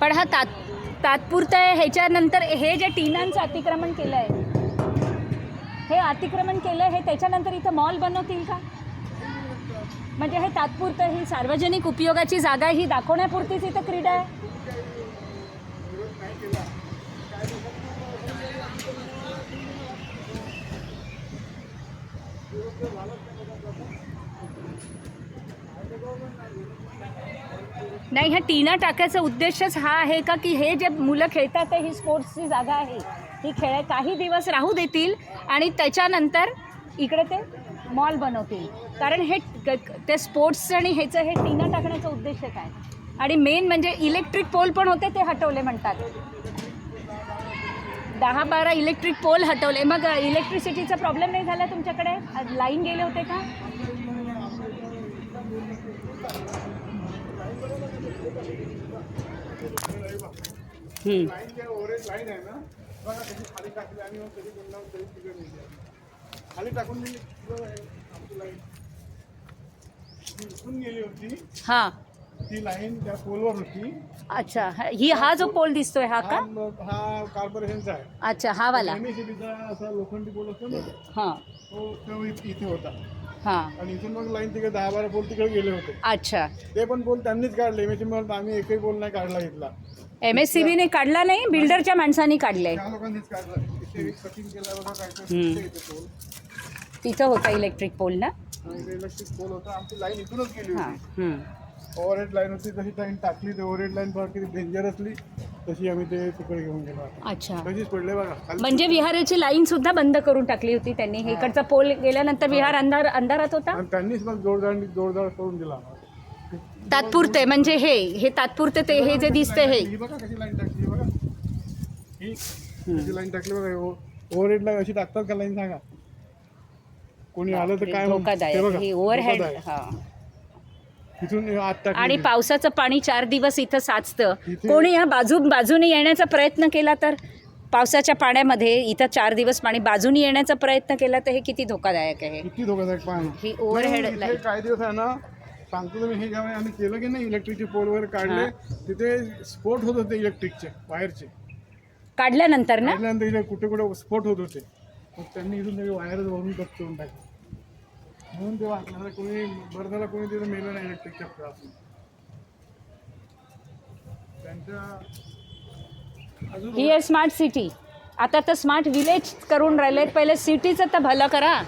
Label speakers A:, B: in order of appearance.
A: पण हा तात तात्पुरतं आहे. ह्याच्यानंतर हे जे टीनांचं अतिक्रमण केलं आहे हे अतिक्रमण केलं हे त्याच्यानंतर इथं मॉल बनवतील का? म्हणजे हे तात्पुरतं ही सार्वजनिक उपयोगाची जागा ही दाखवण्यापुरतीच इथं क्रीडा आहे. नाही ह्या टीना टाकायचा उद्देशच हा आहे का की हे जे मुलं खेळतात ही स्पोर्ट्सची जागा आहे. ही खेळ काही दिवस राहू देतील आणि त्याच्यानंतर इकडे ते मॉल बनवतील. कारण हे ते स्पोर्ट्सचं आणि ह्याचं हे टीना टाकण्याचा उद्देश काय? आणि मेन म्हणजे इलेक्ट्रिक पोल पण होते ते हटवले म्हणतात. दहा बारा इलेक्ट्रिक पोल हटवले. मग इलेक्ट्रिसिटीचा प्रॉब्लेम नाही झाला तुमच्याकडे? लाईन गेले होते का?
B: खाली टाकून गेली होती
A: हा.
B: ती लाईन त्या पोलवर होती
A: अच्छा हा- ही जो पोल दिसतोय हा का?
B: हा कॉर्पोरेशनचा आहे
A: अच्छा हा वाला.
B: असा लोखंडी पोल असतो ना
A: हा.
B: तो इथे होता.
A: हा.
B: आणि इथून मग लाईन तिकडे दहा बारा पोल तिकडे गेले होते.
A: अच्छा.
B: ते पण पोल त्यांनीच काढले. एमएसीबी आम्ही एकही पोल नाही काढला इथला.
A: एम एस सी बीने काढला नाही बिल्डरच्या माणसांनी काढलंय
B: त्या लोकांनीच काढला. इथे कटिंग केलं बघा काय
A: हम्म.
B: इथे पोल.
A: तिथं होता इलेक्ट्रिक पोल ना?
B: इलेक्ट्रिक पोल होता. आमची लाईन इथूनच गेली
A: हा
B: होती.
A: हम्म.
B: ओव्हरहेड लाईन होती तशी लाईन टाकली. ते ओव्हरहेड लाईन बघा किती डेंजर असली तशी आम्ही ते तिकडे घेऊन गेलो आता.
A: अच्छा.
B: तशीच पडले बघा. खाली
A: म्हणजे विहाराची लाईन सुद्धा बंद करून टाकली होती त्यांनी. हे इकडचा पोल गेल्यानंतर विहार अंधार अंधारात होता?
B: आणि त्यांनीच मग जोरदार जोरदार करून दिला आम्हाला.
A: तात्पुरते म्हणजे हे हे तात्पुरते ते हे जे दिसतंय हे.
B: ही बघा कशी लाईन टाकली बघा. ही कशी लाईन टाकली बघा ओव्हरहेड लाईन अशी टाकतात का लाईन सांगा. कोणी आलं तर काय
A: धोकादायक.
B: बघा,
A: हे ओव्हरहेड
B: धोकादायक.
A: हा.
B: तिथून आत टाकली
A: आणि पावसाचं पाणी चार दिवस इथं साचतं. कोणी या बाजू बाजूने येण्याचा प्रयत्न केला तर? पावसाच्या पाण्यामध्ये इथं चार दिवस पाणी बाजूने येण्याचा प्रयत्न केला तर हे किती धोकादायक आहे?
B: किती धोकादायक पाहणं
A: ही light.
B: काही दिवस आहे ना सांगतो तुम्ही हे जेव्हा आम्ही केलं की नाही इलेक्ट्रिकचे पोल वगैरे काढले तिथे स्फोट होत होते इलेक्ट्रिकचे वायरचे
A: काढल्यानंतर ना?
B: काढल्यानंतर कुठे कुठे स्फोट होत होते. मग त्यांनी इथून ते वायरच वरून गप करून टाकले. म्हणून ते वाचणार कोणी बरं झालं कोणी तिथे मेलं नाही इलेक्ट्रिकच्या त्रासून त्यांच्या अजून
A: ही आहे स्मार्ट सिटी आता तर स्मार्ट विलेज करून राहिले पहिले सिटीचं तर भलं करा.